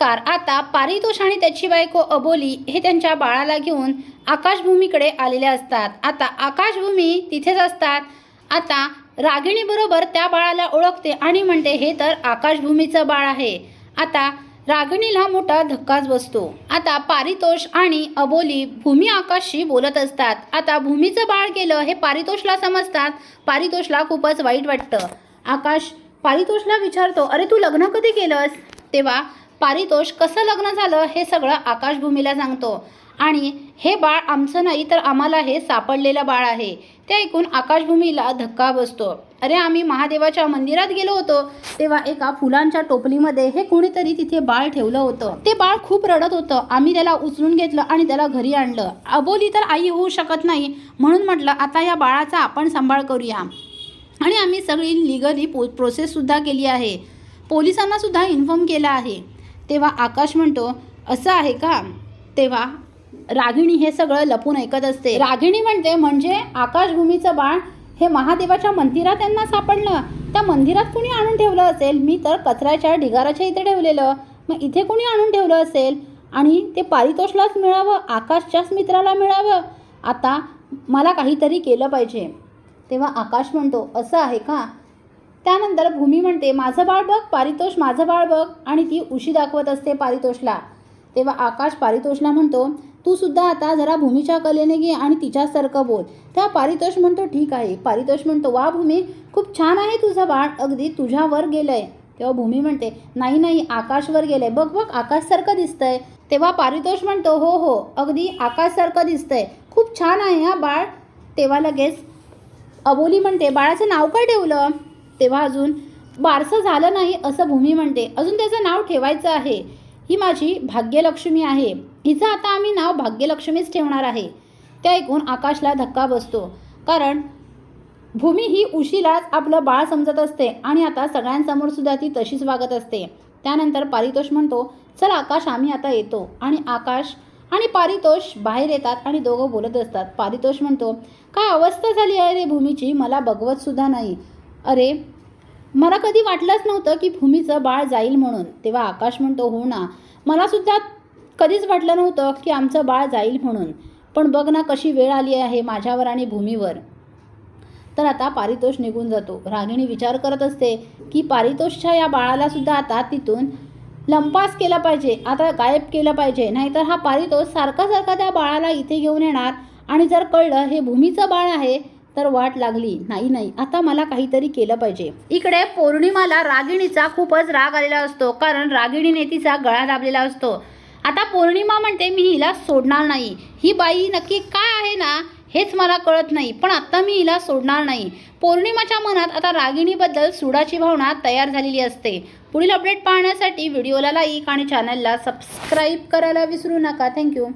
नमस्कार. आता पारितोष आणि त्याची बायको अबोली हे त्यांच्या बाळाला घेऊन आकाशभूमीकडे आलेले असतात. आता आकाशभूमी तिथेच असतात. आता रागिणीबरोबर त्या बाळाला ओळखते आणि म्हणते हे तर आकाशभूमीचं बाळ आहे. आता रागिणीला मोठा धक्काच बसतो. आता पारितोष आणि अबोली भूमी आकाशशी बोलत असतात. आता भूमीचं बाळ गेलं हे पारितोषला समजतात. पारितोषला खूपच वाईट वाटतं. आकाश पारितोषला विचारतो अरे तू लग्न कधी केलंस? तेव्हा पारितोष कसं लग्न झालं हे सगळं आकाशभूमीला सांगतो. आणि हे बाळ आमचं नाही तर आम्हाला हे सापडलेलं बाळ आहे. ते ऐकून आकाशभूमीला धक्का बसतो. अरे आम्ही महादेवाच्या मंदिरात गेलो होतो. तेव्हा एका फुलांच्या टोपलीमध्ये हे कुणीतरी तिथे बाळ ठेवलं होतं. ते बाळ खूप रडत होतं. आम्ही त्याला उचलून घेतलं आणि त्याला घरी आणलं. अबोली तर आई होऊ शकत नाही. म्हणून म्हटलं आता या बाळाचा आपण सांभाळ करूया. आणि आम्ही सगळी लिगली पो प्रोसेससुद्धा केली आहे. पोलिसांनासुद्धा इन्फॉर्म केला आहे. तेव्हा आकाश म्हणतो असं आहे का? तेव्हा रागिणी हे सगळं लपून ऐकत असते. रागिणी म्हणते म्हणजे आकाशभूमीचं बाण हे महादेवाच्या मंदिरात त्यांना सापडलं. त्या मंदिरात कुणी आणून ठेवलं असेल? मी तर कचऱ्याच्या ढिगाराच्या इथे ठेवलेलं. मग इथे कुणी आणून ठेवलं असेल? आणि ते पारितोषलाच मिळावं? आकाशच्याच मित्राला मिळावं? आता मला काहीतरी केलं पाहिजे. तेव्हा आकाश म्हणतो असं आहे का? त्यानंतर भूमी म्हणते माझं बाळ बघ पारितोष माझं बाळ बघ. आणि ती उशी दाखवत असते पारितोषला. तेव्हा आकाश पारितोषला म्हणतो तू सुद्धा आता जरा भूमीच्या कलेने घे आणि तिच्यासारखं बोल. तेव्हा पारितोष म्हणतो ठीक आहे. पारितोष म्हणतो वा भूमी खूप छान आहे तुझं बाळ. अगदी तुझ्यावर गेलंय. तेव्हा भूमी म्हणते नाही नाही आकाशवर गेलंय. बघ बघ आकाशसारखं दिसतंय. तेव्हा पारितोष म्हणतो हो हो अगदी आकाशसारखं दिसतंय. खूप छान आहे हा बाळ. तेव्हा लगेच अबोली म्हणते बाळाचं नाव काय ठेवलं? तेव्हा अजून बारसं झालं नाही असं भूमी म्हणते. अजून त्याचं नाव ठेवायचं आहे. ही माझी भाग्यलक्ष्मी आहे. हिचं आता आम्ही नाव भाग्यलक्ष्मीच ठेवणार आहे. ते ऐकून आकाशला धक्का बसतो. कारण भूमी ही उशीलाच आपलं बाळ समजत असते आणि आता सगळ्यांसमोर सुद्धा ती तशीच वागत असते. त्यानंतर पारितोष म्हणतो चल आकाश आम्ही आता येतो. आणि आकाश आणि पारितोष बाहेर येतात आणि दोघं बोलत असतात. पारितोष म्हणतो काय अवस्था झाली आहे रे भूमीची? मला बघवतसुद्धा नाही. अरे मला कधी वाटलंच नव्हतं की भूमीचं बाळ जाईल म्हणून. तेव्हा आकाश म्हणतो हो ना. मला सुद्धा कधीच वाटलं नव्हतं की आमचं बाळ जाईल म्हणून. पण बघ ना कशी वेळ आली आहे माझ्यावर आणि भूमीवर. तर आता पारितोष निघून जातो. रागिणी विचार करत असते की पारितोषच्या या बाळाला सुद्धा आता तिथून लंपास केला पाहिजे आता गायब केलं पाहिजे. नाहीतर हा पारितोष सारखा सारखा त्या बाळाला इथे घेऊन येणार आणि जर कळलं हे भूमीचं बाळ आहे तर वाट लागली. नाही नाही आता मला काहीतरी केलं पाहिजे. इकडे पौर्णिमाला रागिणीचा खूपच राग आलेला असतो. कारण रागिणीने तिचा गळा दाबलेला असतो. आता पौर्णिमा म्हणते मी हिला सोडणार नाही. ही बाई नक्की काय आहे ना हेच मला कळत नाही. पण आत्ता मी हिला सोडणार नाही. पौर्णिमाच्या मनात आता रागिणीबद्दल सुडाची भावना तयार झालेली असते. पुढील अपडेट पाहण्यासाठी व्हिडिओला लाईक आणि चॅनलला सबस्क्राईब करायला विसरू नका. थँक्यू